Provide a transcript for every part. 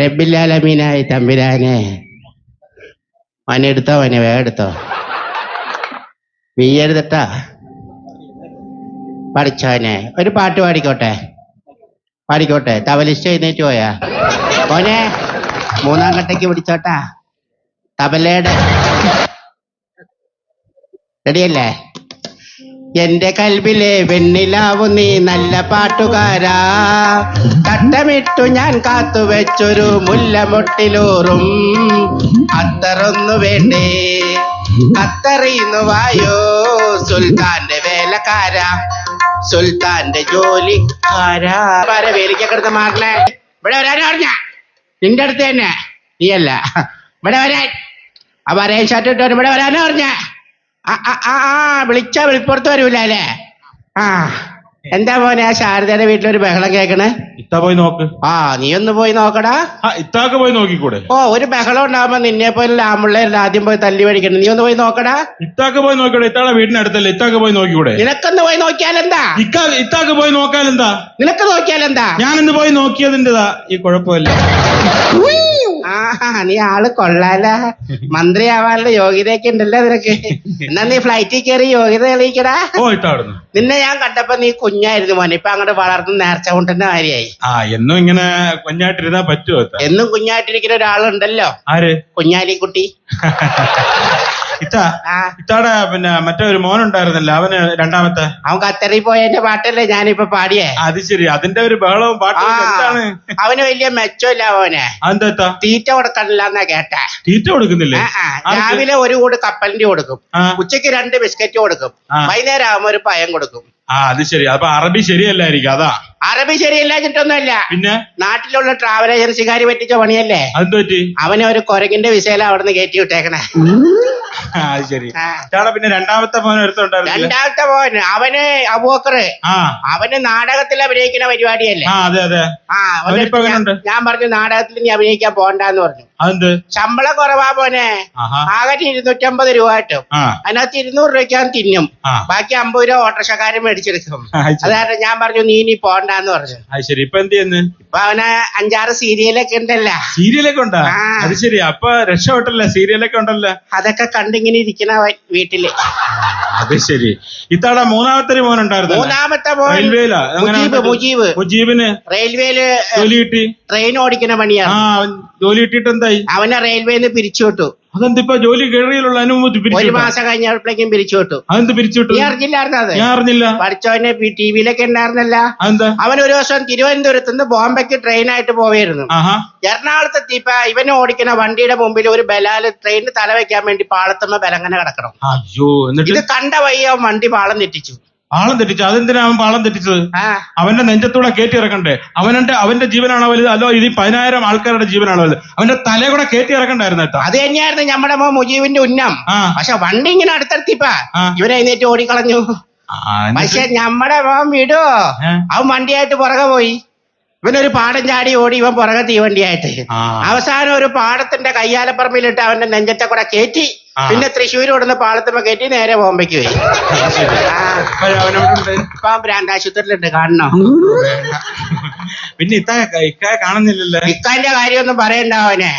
റബ്ബില്ലാലമീനായി തമ്പിരാനെ. മനെടുത്തോ മനെ വേടുത്തോ വീയെടുത്തിട്ടാ പഠിച്ചോനെ ഒരു പാട്ട് പാടിക്കോട്ടെ. പാടിക്കോട്ടെ. തബലിസ്റ്റ് എഴുന്നേറ്റ് പോയാ. മോനെ മൂന്നാം കട്ടയ്ക്ക് പിടിച്ചോട്ടാ. തബലയുടെ. റെഡിയല്ലേ? എന്റെ കൽവിലെ വെണ്ണിലാവു നീ നല്ല പാട്ടുകാരാ. തട്ടമിട്ടു ഞാൻ കാത്തു വെച്ചൊരു മുല്ലമൊട്ടിലൂറും. അത്തറൊന്നു വേണ്ടേ? കത്തറിയുന്നു വായോ? സുൽത്താന്റെ വേലക്കാരാ. സുൽത്താന്റെ ജോലിക്കാരാ. വരെ വേലിക്കൊക്കെ എടുത്ത് മാറണേ ഇവിടെ വരാൻ പറഞ്ഞ. നിന്റെ അടുത്ത് തന്നെ. നീയല്ല. ഇവിടെ വരാൻ. ആ വരയൻ ഷർട്ട് ഇട്ടവൻ ഇവിടെ വരാനാ പറഞ്ഞ. ആ ആ ആ ആ, വിളിച്ചാ വിളിപ്പുറത്ത് വരൂല അല്ലേ? ആ എന്താ മോനെ ആ ശാരദയുടെ വീട്ടിലൊരു ബഹളം കേക്കണേ? ഇത്ത പോയി നോക്ക്. ആ നീ ഒന്ന് പോയി നോക്കടാ. ആ ഇത്താക്ക് പോയി നോക്കിക്കൂടെ? ഓ ഒരു ബഹളം ഉണ്ടാവുമ്പോ നിന്നെ പോലെ ആമ്പിള്ളേരുടെ ആദ്യം പോയി തല്ലി മേടിക്കണം നീ ഒന്ന് പോയി നോക്കടാ. ഇത്താക്ക് പോയി നോക്കിക്കൂടെ? ഇത്താടെ വീടിനടുത്തല്ലേ ഇത്താക്ക് പോയി നോക്കിക്കൂടെ? നിനക്കൊന്ന് പോയി നോക്കിയാലെന്താ ഇക്കാ ഇത്താക്ക് പോയി നോക്കാലെന്താ നിനക്ക് നോക്കിയാലെന്താ ഞാനിന്ന് പോയി നോക്കിയതിന്റെതാ. ഈ കുഴപ്പമില്ല. ആ നീ ആൾ കൊള്ളാല. മന്ത്രിയാവാനുള്ള യോഗ്യതയൊക്കെ ഉണ്ടല്ലോ നിനക്ക്. എന്നാ നീ ഫ്ലൈറ്റിൽ കയറി യോഗ്യത തെളിയിക്കടാ. നിന്നെ ഞാൻ കണ്ടപ്പോ നീ കുഞ്ഞായിരുന്നു മോനെ. ഇപ്പൊ അങ്ങോട്ട് വളർന്ന് നേർച്ച കൊണ്ടുന്ന കാര്യായി ആ എന്നും ഇങ്ങനെ കുഞ്ഞായിട്ടിരുന്നാ പറ്റുമോ എന്നും കുഞ്ഞായിട്ടിരിക്കുന്ന ഒരാളുണ്ടല്ലോ. ആര്? കുഞ്ഞാലിക്കുട്ടി. ഇത്ത ഇത്താടെ പിന്നെ മറ്റേ ഒരു മോനുണ്ടായിരുന്നല്ലോ അവന് രണ്ടാമത്തെ. അവൻ ഖത്തറിൽ പോയ പാട്ടല്ലേ ഞാനിപ്പോ പാടിയേ? അത് ശരി അതിന്റെ ഒരു ബഹളവും പാട്ടും എന്താണ്? അവന് വലിയ മെച്ചമില്ല അവനെ അതെന്താ? തീറ്റ കൊടുക്കണില്ല എന്നാ കേട്ടെ. തീറ്റ കൊടുക്കുന്നില്ലേ. രാവിലെ ഒരു കൂട് കപ്പലിന്റെ കൊടുക്കും. ഉച്ചയ്ക്ക് രണ്ട് ബിസ്ക്കറ്റ് കൊടുക്കും. വൈകുന്നേരം ആകുമ്പോ ഒരു പയം കൊടുക്കും. ആ അത് ശരി. അപ്പൊ അറബി ശരിയല്ലായിരിക്കും അതാ. അറബി ശരിയല്ലാഞ്ഞിട്ടൊന്നുമല്ല. പിന്നെ? നാട്ടിലുള്ള ട്രാവൽ ഏജൻസിക്കാർ പറ്റിച്ച പണിയല്ലേ? പറ്റി? അവനെ ഒരു കുരങ്ങിന്റെ വിസയില അവിടുന്ന് കയറ്റി വിട്ടേക്കണേ. അത് ശരി. ആ. പിന്നെ രണ്ടാമത്തെ മോൻ എടുത്തുണ്ടായിരുന്നില്ല രണ്ടാമത്തെ മോൻ. അവന് അബൂക്കറ് ആ. അവന് നാടകത്തിൽ അഭിനയിക്കുന്ന പരിപാടിയല്ലേ? ആ അതെ അതെ. ആ അവനിപ്പോ എങ്ങനുണ്ട്? ഞാൻ പറഞ്ഞു നാടകത്തിൽ നീ അഭിനയിക്കാൻ പോണ്ടെന്ന് പറഞ്ഞു. അതെന്ത്? ശമ്പളം കുറവാ പോനെ ആഹാ. ആകെ ഇരുന്നൂറ്റമ്പത് രൂപ കിട്ടും. ആ. അതിനകത്ത് ഇരുന്നൂറ് രൂപയ്ക്ക് ഞാൻ തിന്നും. ആ. ബാക്കി അമ്പത് രൂപ ഓട്ടോറിക്ഷക്കാരൻ മേടിച്ചെടുക്കും. ആ, അത് ശരി. അതായത് ഞാൻ പറഞ്ഞു നീ ഇനി പോണ്ടെന്ന് പറഞ്ഞു. അത് ശരി. ഇപ്പൊ എന്ത് ചെയ്യുന്നു? ഇപ്പൊ അവന് അഞ്ചാറ് സീരിയലൊക്കെ ഉണ്ടല്ല. സീരിയലൊക്കെ ഉണ്ടാ? ആ. അത് ശരി. അപ്പൊ രക്ഷപ്പെട്ടല്ലേ? സീരിയലൊക്കെ ഉണ്ടല്ലോ. അതൊക്കെ കണ്ടിങ്ങനെ ഇരിക്കണ അവൻ വീട്ടിൽ. അത് ശരി. ഇത്തവണ മൂന്നാമത്തെ ഒരു മോൻ ഉണ്ടായിരുന്നു മൂന്നാമത്തെ മോൻ റെയിൽവേയിലാ? അങ്ങനെ മുജീബ് മുജീബ്. മുജീബിന് റെയിൽവേയിൽ ജോലി കിട്ടി? ട്രെയിൻ ഓടിക്കുന്ന ആ പണിയാണ് ജോലി കിട്ടിയിട്ട് എന്തായി അവനെ റെയിൽവേന്ന് പിരിച്ചു വിട്ടു. അതെന്തിപ്പോ? ജോലി കയറിയുള്ള അനുമതി ഒരു മാസം കഴിഞ്ഞപ്പോഴേക്കും പിരിച്ചു വിട്ടു. അതെന്ത് പിരിച്ചു വിട്ടു? നീ അറിഞ്ഞില്ലായിരുന്നു അത്? ഞാൻ അറിഞ്ഞില്ല. പഠിച്ചവനെ ടിവിയിലൊക്കെ ഉണ്ടായിരുന്നല്ല. അതെന്താ? അവൻ ഒരു ദിവസം തിരുവനന്തപുരത്ത് നിന്ന് ബോംബെക്ക് ട്രെയിനായിട്ട് പോവായിരുന്നു. എറണാകുളത്ത് എത്തിയപ്പോ ഇവനെ ഓടിക്കുന്ന വണ്ടിയുടെ മുമ്പിൽ ഒരു ബലാൽ ട്രെയിനിന് തല വെക്കാൻ വേണ്ടി പാളത്തുമ്മ ബലങ്ങനെ കിടക്കണം. അയ്യോ ഇത് കണ്ട വയ്യ വണ്ടി പാളം തെറ്റിച്ചു. പാളം തെറ്റിച്ചു അതെന്തിനാ അവൻ പാളം തെറ്റിച്ചത്? അവന്റെ നെഞ്ചത്തൂടെ കയറ്റി ഇറക്കണ്ടേ അവന്റെ അവന്റെ ജീവനാണോ വലുത്? അല്ലോ ഇത് പതിനായിരം ആൾക്കാരുടെ ജീവനാണോ വലുത്? അവന്റെ തല കൂടെ കയറ്റി ഇറക്കണ്ടായിരുന്നു കേട്ടോ. അത് തന്നെയായിരുന്നു നമ്മുടെ മോ മുജീബിന്റെ ഉന്നം. പക്ഷെ വണ്ടി ഇങ്ങനെ അടുത്തെത്തിപ്പാ. ഇവരെ എഴുന്നേറ്റ് ഓടിക്കളഞ്ഞു? പക്ഷെ നമ്മുടെ മോൻ വിടോ? അവൻ വണ്ടിയായിട്ട് പുറകെ പോയി. ഇവനൊരു പാടം ചാടി ഓടി ഇവൻ പുറകെ തീവണ്ടിയായിട്ട്. അവസാനം ഒരു പാടത്തിന്റെ കയ്യാലപ്പറമ്പിലിട്ട് അവന്റെ നെഞ്ചത്തെ കൂടെ കയറ്റി. പിന്നെ തൃശ്ശൂർ ഇവിടുന്ന് പാളത്തുമ്പോ കയറ്റി നേരെ ബോംബെക്ക് പോയി. ആശുപത്രിയിലുണ്ട് ആ ഇപ്പൊ അവൻ ഭ്രാന്താശുപത്രിയിലുണ്ട് കാണണോ? പിന്നെ ഇത്ത ഇക്ക കാണുന്നില്ലല്ലേ. ഇക്കാന്റെ കാര്യമൊന്നും പറയണ്ട അവനെ.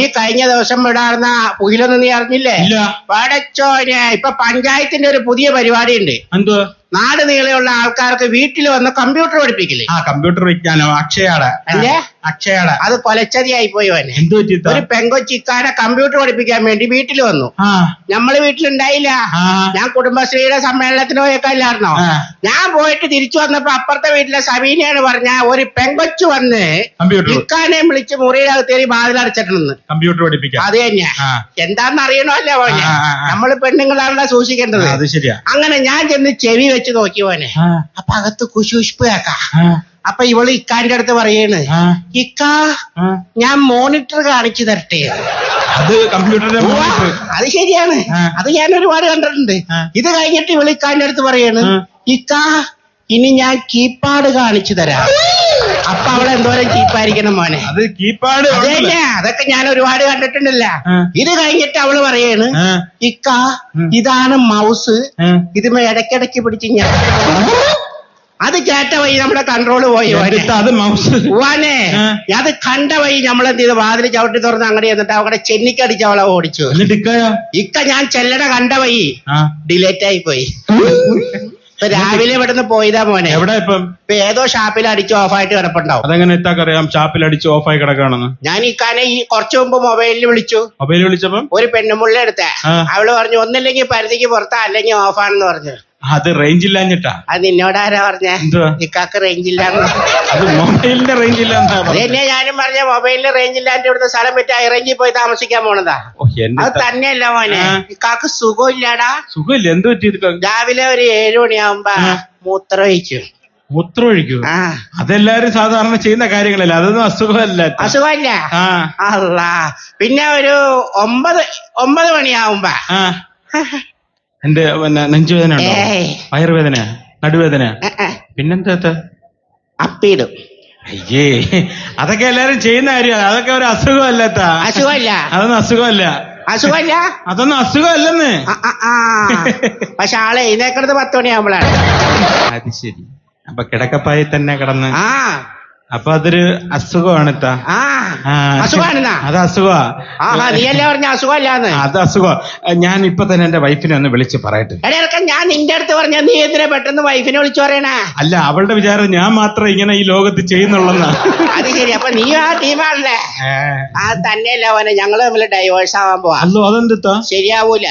ഈ കഴിഞ്ഞ ദിവസം വിടാർന്ന പുയിലൊന്നും നീ അറിഞ്ഞില്ലേ? ഇല്ല. പടച്ചോനെ ഇപ്പൊ പഞ്ചായത്തിന്റെ ഒരു പുതിയ പരിപാടി ഉണ്ട് എന്തുവാ? നാട് നീളെയുള്ള ആൾക്കാർക്ക് വീട്ടിൽ വന്ന് കമ്പ്യൂട്ടർ പഠിപ്പിക്കില്ലേ? ആ കമ്പ്യൂട്ടർ വിജ്ഞാനോ അക്ഷയാടെ. അല്ലേ? അക്ഷയാടെ. അത് കൊലച്ചതിയായി പോയി വന്നെ എന്തു പറ്റി? ഒരു പെങ്കൊച്ചിക്കാരെ കമ്പ്യൂട്ടർ പഠിപ്പിക്കാൻ വേണ്ടി വീട്ടിൽ വന്നു. ആ. നമ്മൾ വീട്ടിലുണ്ടായില്ല. ആ. ഞാൻ കുടുംബശ്രീയുടെ സമ്മേളനത്തിന് പോയേക്കല്ലായിരുന്നോ? ആ. ഞാൻ പോയിട്ട് തിരിച്ചു വന്നപ്പോ അപ്പുറത്തെ വീട്ടിലെ സബീനയാണ് പറഞ്ഞ ഒരു പെങ്കൊച്ചു വന്ന് കമ്പ്യൂട്ടർ. ഇക്കാനെ വിളിച്ച് മുറിയുടെ അകത്തേറി വാതിലടച്ചിട്ടുണ്ടെന്ന്. കമ്പ്യൂട്ടർ പഠിപ്പിക്കാം അത് തന്നെയാ ആ. എന്താന്ന് അറിയണമല്ലോ മോനെ ആ, ആ, ആ. നമ്മൾ പെണ്ണുങ്ങളാണല്ലോ സൂക്ഷിക്കേണ്ടത്. അത് ശരിയാ. അങ്ങനെ ഞാൻ ചെന്ന് ചെവി വെച്ച് നോക്കി പോനെ ആ. അപ്പൊ അകത്ത് കുശുഷ്പ് കേക്കാം. അപ്പൊ ഇവൾ ഇക്കാന്റെ അടുത്ത് പറയാണ് ഇക്കാ ഞാൻ മോണിറ്റർ കാണിച്ചു തരട്ടെ. അത് കമ്പ്യൂട്ടറിന്റെ അത് ശരിയാണ്. അത് ഞാൻ ഒരുപാട് കണ്ടിട്ടുണ്ട്. ഇത് കഴിഞ്ഞിട്ട് ഇവൾ ഇക്കാന്റെ അടുത്ത് പറയാണ്. ഇക്കാ ഇനി ഞാൻ കീപാഡ് കാണിച്ചു തരാം. അപ്പൊ അവളെ എന്തോരം ചീപ്പായിരിക്കണം മോനെ? അത് അതൊക്കെ ഞാൻ ഒരുപാട് കണ്ടിട്ടുണ്ടല്ല. ഇത് കഴിഞ്ഞിട്ട് അവൾ പറയാണ് ഇക്ക ഇതാണ് മൗസ്. ഇത് ഇടയ്ക്കിടയ്ക്ക് പിടിച്ച് ഞാൻ അത് കേട്ട വഴി നമ്മുടെ കൺട്രോൾ പോയി പോവാനെ അത് മൗസ്. അത് കണ്ട വഴി നമ്മൾ എന്ത് ചെയ്തു? വാതിൽ ചവിട്ടി തുറന്ന് അങ്ങനെ എന്നിട്ട് അവിടെ ചെന്നിക്കടിച്ച് അവളെ ഓടിച്ചു. ഇക്ക ഞാൻ ചെല്ലട കണ്ട വഴി ഡിലേറ്റ് ആയി പോയി. ഇപ്പൊ രാവിലെ ഇവിടുന്ന് പോയതാ മോനെ. എവിടെ ഇപ്പം? ഇപ്പൊ ഏതോ ഷാപ്പിൽ അടിച്ച് ഓഫ് ആയിട്ട് കിടപ്പുണ്ടാവും. അതെങ്ങനെ എത്താക്കറിയാം ഷാപ്പിൽ അടിച്ച് ഓഫായി കിടക്കാണെന്ന് ഞാൻ ഇക്കാനെ ഈ കുറച്ചു മുമ്പ് മൊബൈലിൽ വിളിച്ചു. മൊബൈൽ വിളിച്ചപ്പം? ഒരു പെണ്ണുമുള്ള എടുത്തേ ആ. അവൾ പറഞ്ഞു ഒന്നില്ലെങ്കിൽ പരിധിക്ക് പുറത്താ അല്ലെങ്കിൽ ഓഫ് ആണെന്ന് പറഞ്ഞു. അത് റേഞ്ച് ഇല്ലാഞ്ഞിട്ടാ. അത് നിന്നോട് ആരാ പറഞ്ഞ? എന്തുവാ? ഇക്കാക്ക് റേഞ്ച് ഇല്ല അത് മൊബൈലിന്റെ റേഞ്ച് ഇല്ല എന്നെ പറഞ്ഞത്. ഞാനും പറഞ്ഞ മൊബൈലിന് റേഞ്ച് ഇല്ലാണ്ട് ഇവിടുത്തെ സ്ഥലം വിറ്റ് ഇറങ്ങി പോയി താമസിക്കാൻ പോണതാ. ഓ, എന്റെ അത് തന്നെയല്ല മോനെ. ആ. ഇക്കാക്ക് സുഖമില്ലാടാ. സുഖമില്ല. എന്ത് പറ്റി ഇത് രാവിലെ ഒരു ഏഴു മണിയാവുമ്പോ ആ. മൂത്രം ഒഴിച്ചു മൂത്രം ഒഴിക്കൂ ആ. അതെല്ലാരും സാധാരണ ചെയ്യുന്ന കാര്യങ്ങളല്ല? അതൊന്നും അസുഖമല്ല. അസുഖമല്ല. ആ. അല്ല പിന്നെ ഒരു ഒമ്പത് ഒമ്പത് മണിയാവുമ്പോ ആ. എന്റെ പിന്നെ നെഞ്ചുവേദന ഉണ്ടോ? ഏയ്. വയറുവേദന നടുവേദന. പിന്നെന്താ അപ്പീടും. അയ്യേ അതൊക്കെ എല്ലാരും ചെയ്യുന്ന കാര്യമാണ്. അതൊക്കെ ഒരു അസുഖമല്ല അസുഖമല്ല. അതൊന്നും അസുഖമല്ല. അസുഖമില്ല? അതൊന്നും അസുഖമല്ലെന്ന്. ആ, ആ, ആ. പക്ഷെ ആളെ എഴുന്നേക്കണത് പത്ത് മണിയാകുമ്പോഴാണ് അത് ശരി. അപ്പൊ കിടക്കപ്പായി തന്നെ കിടന്ന്. ആ. അപ്പൊ അതൊരു അസുഖമാണ് അത് അസുഖമാ. അത് അസുഖം ഞാൻ ഇപ്പൊ തന്നെ എന്റെ വൈഫിനെ ഒന്ന് വിളിച്ച് പറയട്ടെ. ഞാൻ നിന്റെ അടുത്ത് പറഞ്ഞ നീ എന്തിനാ പെട്ടെന്ന് വൈഫിനെ വിളിച്ചു പറയണേ? അല്ല അവളുടെ വിചാരം ഞാൻ മാത്രം ഇങ്ങനെ ഈ ലോകത്ത് ചെയ്യുന്നുള്ളെന്നാ. അത് ശരി അപ്പൊ നീ ആ ടീമാണല്ലേ? ആ തന്നെയല്ല മോനെ ഞങ്ങൾ തമ്മിൽ ഡൈവേഴ്സ് ആവാൻ പോവാ. അല്ലോ അതെന്താ ശരിയാവൂല.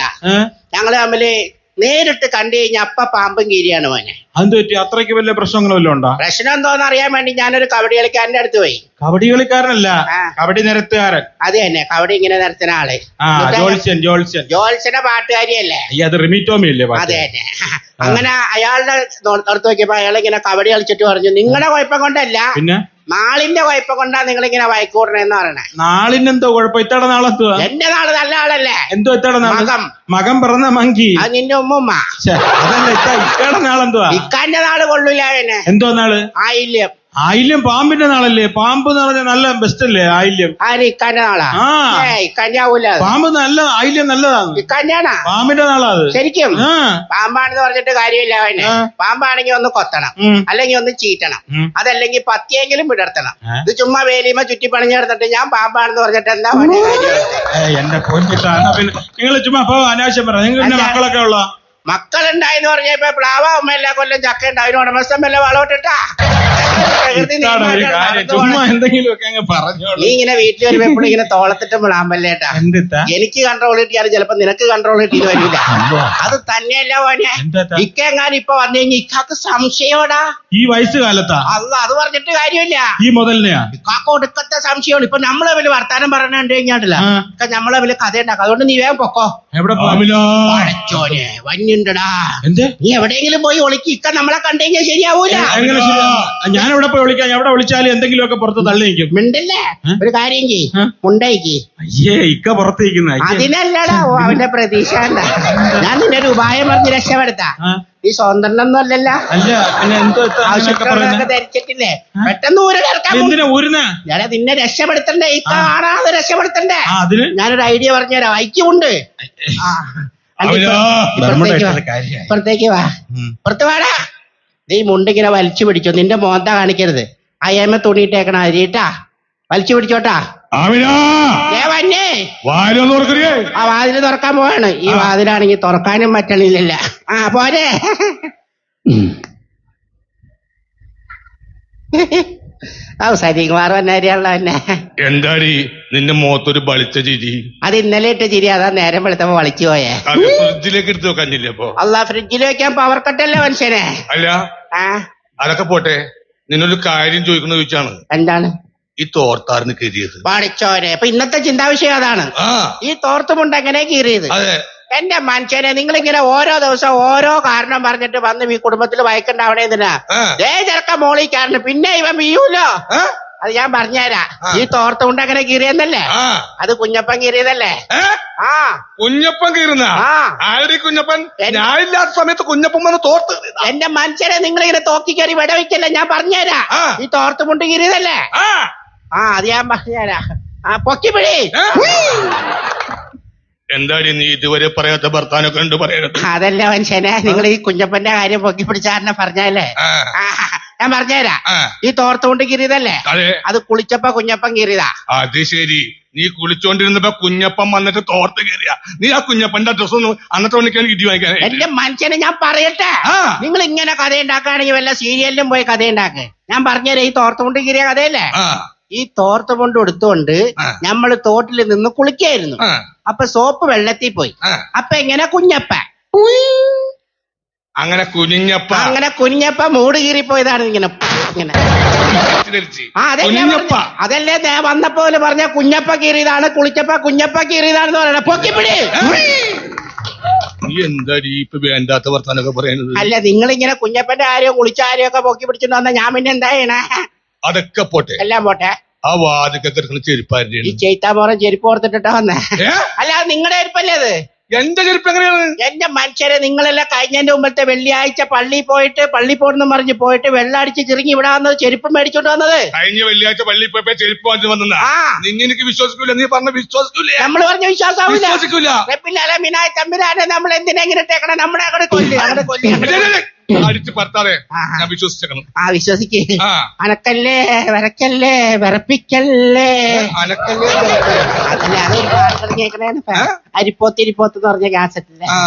ഞങ്ങൾ തമ്മിൽ നേരിട്ട് കണ്ടു കഴിഞ്ഞാൽ അപ്പ പാമ്പും കീരിയാണ് മോനെ. അത് പറ്റി? അത്രയ്ക്ക് വലിയ പ്രശ്നങ്ങളൊന്നും വല്ലതും ഉണ്ടോ? പ്രശ്നം എന്തോന്ന് അറിയാൻ വേണ്ടി ഞാനൊരു കബഡി കളിക്കാരന്റെ അടുത്ത് പോയി. കബഡി കളിക്കാരനല്ല ആ. കബഡി നിരത്തുകാരൻ. അത് തന്നെ കബഡി ഇങ്ങനെ നിരത്തുന്ന ആൾ. ആ ജോൾസ്യൻ ജോൾസ്യൻ ജോത്സന്റെ പാട്ടുകാരിയല്ലേ? അയ്യ അത് റിമിറ്റോമി അല്ലേ പാട്ട്? അതെ തന്നെ. അങ്ങനെ അയാളുടെ അടുത്ത് നോക്കിയപ്പോ അയാൾ ഇങ്ങനെ കബഡി കളിച്ചിട്ട് പറഞ്ഞു നിങ്ങളുടെ കുഴപ്പം കൊണ്ടല്ല പിന്നെ? നാളിന്റെ കുഴപ്പം കൊണ്ടാ നിങ്ങൾ ഇങ്ങനെ വയക്കൂടണെന്ന് പറയണേ. നാളിനെന്തോ കുഴപ്പം? ഇത്തടെ നാളെത്തുക എന്റെ നാൾ നല്ല ആളല്ലേ? എന്തോ ഇത്തടെ മകം. മകം. പറഞ്ഞ പിറന്ന മങ്കി. അത് നിന്റെ ഉമ്മുമ്മ. ശ്ശെ, അതല്ല ഇത്ത നാളെന്തുവാ? ഇക്കാന്റെ നാൾ കൊള്ളൂല എന്തോ നാൾ? ആയില്യം. ആയില്യം പാമ്പിന്റെ നാളല്ലേ? പാമ്പ് എന്ന് പറഞ്ഞാൽ നല്ല ബെസ്റ്റ് അല്ലേ ആയില്യം? ആര്? ഇക്കാന്റെ നാളാ ആ. ഏയ് പാമ്പ് നല്ല ആയില്യം നല്ലതാണ്. ഇക്കാന്റെ ആണാ പാമ്പിന്റെ നാളാ അത്. ശരിക്കും? ആ. പാമ്പാണെന്ന് പറഞ്ഞിട്ട് കാര്യമില്ല അവന്. ആ. പാമ്പാണെങ്കിൽ ഒന്ന് കൊത്തണം. ഉം. അല്ലെങ്കിൽ ഒന്ന് ചീറ്റണം. ഉം. അതല്ലെങ്കിൽ പത്തിയെങ്കിലും വിടർത്തണം. ഏ? ഇത് ചുമ്മാ വേലിയുമ്പോ ചുറ്റി പണിഞ്ഞ് നടന്നിട്ട് ഞാൻ പാമ്പാണെന്ന് പറഞ്ഞിട്ട് എന്താ അവന്റെ കാര്യം? ഏയ്, എന്റെ പൊന്നിട്ടാണ് പിന്നെ നിങ്ങൾ ചുമ്മാ അപ്പൊ അനാവശ്യം പറ. നിങ്ങൾ പിന്നെ അല്ല. മക്കളൊക്കെ ഉള്ള? മക്കളുണ്ടായെന്ന് പറഞ്ഞപ്പോ പ്ലാവ ഉമ്മ എല്ലാ കൊല്ലം ചക്ക ഉണ്ട് അതിന് ഉടമസ്ഥൻ വല്ല വളമിട്ടിട്ടാ ചുമ്മാ. അങ്ങ് പറഞ്ഞോളൂ. നീ ഇങ്ങനെ വീട്ടിൽ വരുമ്പോ എപ്പോഴും ഇങ്ങനെ തോളത്തിട്ട് വിളാമ്പല്ലേട്ടാ എന്തിത്താ? എനിക്ക് കൺട്രോൾ കിട്ടിയാലും ചിലപ്പോ നിനക്ക് കൺട്രോൾ കിട്ടിയത് വരില്ല അത് തന്നെയല്ല മോനെ? ഇക്കെങ്ങാനും ഇപ്പൊ വന്നു കഴിഞ്ഞാൽ ഇക്കാക്ക് സംശയോടാ ഈ വയസ്സ് കാലത്താ? അല്ല അത് പറഞ്ഞിട്ട് കാര്യമില്ല. ഈ മുതലിനെയാ? ഇക്കാക്ക് ഒടുക്കത്തെ സംശയമാണ്. ഇപ്പൊ നമ്മളെ വലിയ വർത്താനം പറഞ്ഞുകൊണ്ട് കഴിഞ്ഞാണ്ടല്ല നമ്മളെ വലിയ കഥ ഉണ്ടാക്കാം. അതുകൊണ്ട് നീ വേഗം പൊക്കോ. എവിടെ പടച്ചോനെ വന്നിണ്ടടാ എന്ത്? നീ എവിടെയെങ്കിലും പോയി ഒളിക്ക്. ഇക്ക നമ്മളെ കണ്ടു കഴിഞ്ഞാൽ ശരിയാവൂല. ഞാൻ എവിടെ പോയി വിളിക്കാം എവിടെ വിളിച്ചാലും എന്തെങ്കിലുമൊക്കെ പുറത്ത് തള്ളി നിൽക്കും മിണ്ടല്ലേ. ഒരു കാര്യം ചെയ്? മുണ്ടയ്ക്ക്. അയ്യേ ഇക്ക പുറത്തേക്കുന്ന. അതിനല്ലടാ ഓ അവന്റെ പ്രതീക്ഷ എന്താ? ഞാൻ നിന്നെ ഒരു ഉപായം പറഞ്ഞ് രക്ഷപ്പെടുത്താ. ഈ സ്വതന്ത്രനൊന്നും അല്ലല്ല. അല്ല പിന്നെ എന്തോ ഇത്ത അങ്ങനെയൊക്കെ ആവശ്യത്തിനുള്ളതൊക്കെ പറയുന്നെ? ധരിച്ചിട്ടില്ലേ? പെട്ടെന്ന് ഊര് കിടക്കാൻ എന്തിനാ ഊരുന്ന? ഞാൻ നിന്നെ രക്ഷപ്പെടുത്തണ്ടേ? ഇക്ക കാണാതെ രക്ഷപ്പെടുത്തണ്ടേ? ആ അതിന്? ഞാനൊരു ഐഡിയ പറഞ്ഞുതരാം. ഐക്യമുണ്ട്. ആ. അല്ല, ബർമുഡ ഇപ്പുറത്തേക്ക് വാ. കാര്യായി. ഇപ്പുറത്തേക്ക് വാ. ഉം. പുറത്ത് വാടാ. നീ മുണ്ടിങ്ങനെ വലിച്ചു പിടിച്ചോ നിന്റെ മോന്ത കാണിക്കരുത്? അയ്യമ്മ തുണിയിട്ടേക്കണ അരിട്ടാ വലിച്ചു പിടിച്ചോട്ടാ. ആമിനാ, ഏ വന്നേ. വായിലൊന്ന് തുറക്കരുതേ. ആ വാതിൽ തുറക്കാൻ പോവാണ്. ഈ വാതിലാണെങ്കിൽ തുറക്കാനും പറ്റണില്ലല്ല. ആ പോരെ. ഓ സരികുമാർ വന്നരിയുള്ള തന്നെ എന്താടി നിന്റെ മുഖത്തൊരു ബളിച്ച ചിരി? അത് ഇന്നലെ ഇട്ട ചിരി അതാ നേരം വെളുത്തപ്പോ വളിച്ചു പോയേ. അത് ഫ്രിഡ്ജിലേക്ക് എടുത്ത് വെക്കാനില്ലേ അപ്പൊ അല്ല ഫ്രിഡ്ജിൽ വെക്കാൻ പവർ കട്ടല്ലേ മനുഷ്യനെ? അല്ല. അതൊക്കെ പോട്ടെ. നിന്നൊരു കാര്യം ചോദിക്കണ ചോദിച്ചാണ്. എന്താണ്? ഈ തോർത്താറിന് കീറിയത് പഠിച്ചോരെ അപ്പൊ ഇന്നത്തെ ചിന്താവിഷയം അതാണ്. ഈ തോർത്തുമുണ്ട് എങ്ങനെ കീറിയത്? എന്റെ മനുഷ്യനെ നിങ്ങൾ ഇങ്ങനെ ഓരോ ദിവസം ഓരോ കാരണം പറഞ്ഞിട്ട് വന്ന് ഈ കുടുംബത്തിൽ വയക്കുണ്ടാവണേ എന്തിനാ. ദേ ചെറുക്ക മോളി കാരണം പിന്നെ ഇവൻ വീയൂലോ? അത് ഞാൻ പറഞ്ഞുതരാ. ഈ ഈ കൊണ്ട് അങ്ങനെ കീറിയെന്നല്ലേ ആ. അത് കുഞ്ഞപ്പൻ കീറിയതല്ലേ? ഏ? ആ. കുഞ്ഞപ്പൻ കീറുന്ന? ആ. ആരുടെ കുഞ്ഞപ്പൻ? എൻ- ഞാനില്ലാത്ത സമയത്ത് കുഞ്ഞപ്പൻ വന്ന് തോർത്ത് കീറിയതാ. എന്റെ നിങ്ങൾ ഇങ്ങനെ തോക്കി കയറി വിടവിക്കല്ലേ? ഞാൻ പറഞ്ഞുതരാ. ആ. ഈ കൊണ്ട് കീറിയതല്ലേ? ആ. ആ അത് ഞാൻ പറഞ്ഞുതരാ. ആ പൊക്കി പിടി. ഏ? എന്താടി നീ ഇതുവരെ പറയാത്ത ഭർത്താനൊക്കെ ഉണ്ട് പറയണത്? അതല്ല മനുഷ്യനെ നിങ്ങൾ ഈ കുഞ്ഞപ്പന്റെ കാര്യം പൊക്കി പിടിച്ചാറിനെ പറഞ്ഞല്ലേ? ആ, ആ, ഞാൻ പറഞ്ഞുതരാം. ആ, ഈ തോർത്തുകൊണ്ട് കീറിയതല്ലേ? അതെ. അത് കുളിച്ചപ്പ കുഞ്ഞപ്പൻ കീറിയതാ. അത് ശരി. നീ കുളിച്ചോണ്ടിരുന്നപ്പോ കുഞ്ഞപ്പൻ വന്നിട്ട് തോർത്ത് കയറിയ നീ ആ കുഞ്ഞപ്പന്റെ ഡ്രസ് ഒന്ന് അന്നത്തെ മണിക്കാണ് ഇടി വാങ്ങിക്കാൻ എന്റെ മനുഷ്യനെ ഞാൻ പറയട്ടെ. ആ. നിങ്ങൾ ഇങ്ങനെ കഥ ഉണ്ടാക്കുകയാണെങ്കിൽ വല്ല സീരിയലിലും പോയി കഥ ഉണ്ടാക്ക് ഞാൻ പറഞ്ഞുതരാം ഈ തോർത്തുകൊണ്ട് കീറിയ കഥയല്ലേ? ആ. ഈ തോർത്ത് കൊണ്ട് എടുത്തുകൊണ്ട് ആ. നമ്മൾ തോട്ടിൽ നിന്ന് കുളിക്കായിരുന്നു. ആ. അപ്പൊ സോപ്പ് വെള്ളത്തിൽ പോയി. ആ. അപ്പൊ എങ്ങനെ കുഞ്ഞപ്പ അങ്ങനെ കുഞ്ഞപ്പ. അങ്ങനെ കുഞ്ഞപ്പ മൂട് കീറിപ്പോയതാണ് ഇങ്ങനെ. ഇങ്ങനെ. ആ അതല്ലേ കുഞ്ഞപ്പ. അതല്ലേ ഞാൻ വന്നപ്പോ പറഞ്ഞ കുഞ്ഞപ്പ കീറിയതാണ് കുളിച്ചപ്പ കുഞ്ഞപ്പ കീറിയതാണെന്ന് പറയണ. പൊക്കിപ്പിടി നീ എന്താ ഇപ്പൊ വേണ്ടാത്ത വർത്താനൊക്കെ പറയുന്നത് അല്ല നിങ്ങൾ ഇങ്ങനെ കുഞ്ഞപ്പന്റെ ആരെയോ കുളിച്ച ആരെയോ ഒക്കെ പൊക്കി പിടിച്ചിട്ട് വന്നാ ഞാൻ പിന്നെ എന്താ ചെയ്യണേ? അതൊക്കെ പോട്ടെ. എല്ലാം പോട്ടെ. ആ വാതിക്കൊക്കെ ചെരുപ്പാരി ഈ പോറ ചെരുപ്പ് ഓർത്തിട്ടാ വന്നേ. അല്ല നിങ്ങളുടെ ചെരുപ്പല്ലേ അത്? എന്റെ ചെരുപ്പ് എങ്ങനെയാണ്? എന്റെ മനുഷ്യരെ നിങ്ങളെല്ലാം കഴിഞ്ഞതിന്റെ മുമ്പത്തെ വെള്ളിയാഴ്ച പള്ളി പോയിട്ട് പള്ളി പോണെന്ന് പറഞ്ഞ് പോയിട്ട് വെള്ളം അടിച്ച് ചിറുങ്ങി ഇവിടെ വന്നത് ചെരുപ്പ് മേടിച്ചോണ്ട് വന്നത്? കഴിഞ്ഞ വെള്ളിയാഴ്ച പള്ളി പോയപ്പോ ചെരുപ്പ് വാങ്ങി വന്നാ ആ. നിന്നെ എനിക്ക് വിശ്വസിക്കൂല നീ പറഞ്ഞ വിശ്വസിക്കൂല. നമ്മൾ പറഞ്ഞ വിശ്വാസാവില്ല വിശ്വസിക്കൂല. പിന്നെ മിനായ തമ്പുരാനെ നമ്മൾ എന്തിനാ ഇങ്ങനെ ഇട്ടേക്കണം? നമ്മളെ അങ്ങോട്ട് കൊല്ലി അങ്ങോട്ട് കൊല്ലി ഡേ. അടിച്ച് ആ. ഞാൻ വിശ്വസിച്ചേക്കണം. ആ വിശ്വസിക്കേ. ആ. അനക്കല്ലേ വരക്കല്ലേ വിറപ്പിക്കല്ലേ? അനക്കല്ലേ അതല്ലേ അതൊരു പാട്ട് കേൾക്കണേന്ന് അരിപ്പോത്ത് ഇരിപ്പോത്ത് എന്ന് പറഞ്ഞ കാസറ്റില്ലേ ആ.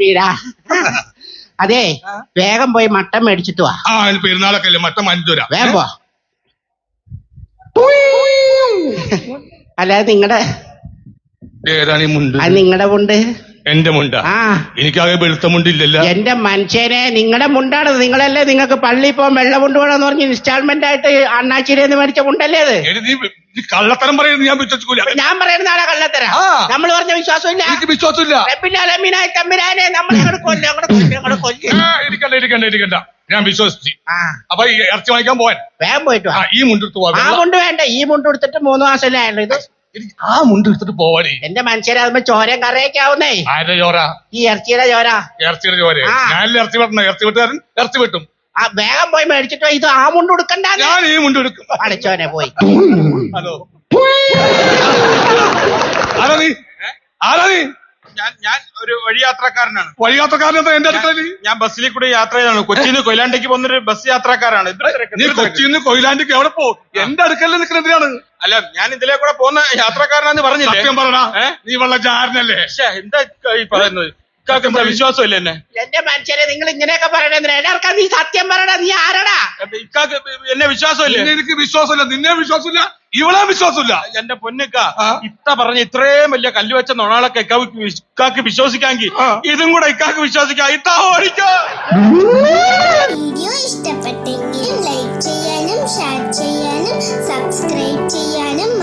വീടാ? അതെ വേഗം പോയി മട്ടം മേടിച്ചിട്ട് വാ. ആ അതിന് പെരുന്നാളൊക്കെ അല്ലേ? മറ്റേ മഞ്ചൂര വേഗം പോ അല്ലാതെ നിങ്ങളുടെ ഏതാണ് ഈ മുണ്ട്? അത് നിങ്ങളുടെ മുണ്ട്. എന്റെ മുണ്ട. ആ. എനിക്കാകെ വെളുത്ത മുണ്ടില്ലല്ലോ. എന്റെ മനുഷ്യനെ നിങ്ങളുടെ മുണ്ടാണ് നിങ്ങളല്ലേ നിങ്ങൾക്ക് പള്ളി പോകാൻ വെള്ളം കൊണ്ടുപോകണമെന്ന് പറഞ്ഞ് ഇൻസ്റ്റാൾമെന്റ് ആയിട്ട് അണ്ണാച്ചിരി മേടിച്ച മുണ്ടല്ലേ അത്? എടി നീ നീ കള്ളത്തരം പറയുന്നത് ഞാൻ വിശ്വസിക്കൂല. ഞാൻ പറയുന്നതാണ് കള്ളത്തരം? ആ. നമ്മൾ പറഞ്ഞ വിശ്വാസമില്ല. എനിക്ക് വിശ്വാസമില്ല. പിന്നെ അലമീനായി തമ്മിലാനെ നമ്മൾ കൊല്ലും കൊല്ലും കൊല്ലും. ആ, ഇരിക്കണ്ട ഇരിക്കണ്ട ഇരിക്കണ്ട. ഞാൻ വിശ്വസിച്ചു. ആ. അപ്പൊ ഈ ഇറച്ചി വാങ്ങിക്കാൻ പോവാൻ? വേഗം പോയിട്ട് ആ ഈ മുണ്ടെടുത്ത് പോവാ. ആ വെള്ള- മുണ്ട് വേണ്ട ഈ മുണ്ട് എടുത്തിട്ട് മൂന്ന് മാസമല്ലേ ആയുള്ളൂ ഇത്? ആ മുണ്ട് എടുത്തിട്ട് പോവാടി. എന്റെ മനുഷ്യരെ അതുമ്പോ ചോരയും കറിയൊക്കെ ആവുന്നേ. ആരുടെ ചോര? ഈ ഇറച്ചിയുടെ ചോര. ഇറച്ചിയുടെ ചോര. ആ. ഞാനല്ലേ ഇറച്ചി വെട്ടണം. ഇറച്ചി വെട്ടുകാരൻ ഇറച്ചി വെട്ടും. ആ വേഗം പോയി മേടിച്ചിട്ട് ഇത് ആ മുണ്ട് എടുക്കണ്ട ഞാൻ ഈ മുണ്ട് എടുക്കും. അടച്ചോനെ പോയി. ഹലോ. ആരാ നീ? ആരാ നീ? ഞാൻ ഞാൻ ഒരു വഴിയാത്രക്കാരനാണ്. വഴിയാത്രക്കാരൻ എന്റെ അടുക്കളയിൽ? ഞാൻ ബസ്സിൽ കൂടെ യാത്ര ചെയ്താണ് കൊച്ചിയിൽ നിന്ന് കൊയിലാണ്ടിക്ക് പോകുന്നൊരു ബസ് യാത്രക്കാരാണ്. നീ. കൊച്ചിയിൽ നിന്ന് കൊയിലാണ്ടിക്ക് എവിടെ പോ? എന്റെ അടുക്കലിൽ നിൽക്കുന്നതിനാണ്. അല്ല ഞാൻ ഇതിലെ കൂടെ പോകുന്ന യാത്രക്കാരനാന്ന് പറഞ്ഞില്ലേ? സത്യം പറടാ ഏ? നീ വെള്ളച്ചാരനല്ലേ ജാരനല്ലേ? എന്താ ഈ പറയുന്നത്? ഇക്കാക്ക് വിശ്വാസം വിശ്വാസമില്ല എന്നെ? എന്റെ മനുഷ്യരെ നിങ്ങൾ ഇങ്ങനെയൊക്കെ എല്ലാവർക്കും നീ സത്യം പറയണ? നീ ആരടാ? ഇക്കാക്ക് എന്നെ വിശ്വാസമില്ലേ? നിന്നെ എനിക്ക് വിശ്വാസമില്ല. നിന്നെ വിശ്വാസമില്ല. ഇവളെ വിശ്വാസമില്ല. എന്റെ പൊന്നിക്ക. ഇത്ത പറഞ്ഞ ഇത്രയും വലിയ കല്ല് വെച്ച നൊണാളൊക്കെ ഇക്കാക്ക് വിശ്- ഇക്കാക്ക് വിശ്വസിക്കാമെങ്കിൽ. ഇതും കൂടെ ഇക്കാക്ക് വിശ്വസിക്കാം. ഇത്താ ഓടിക്കോ. വീഡിയോ ഇഷ്ടപ്പെട്ടെങ്കിൽ ലൈക്ക് ചെയ്യാനും ഷെയർ ചെയ്യാനും സബ്സ്ക്രൈബ് ചെയ്യാനും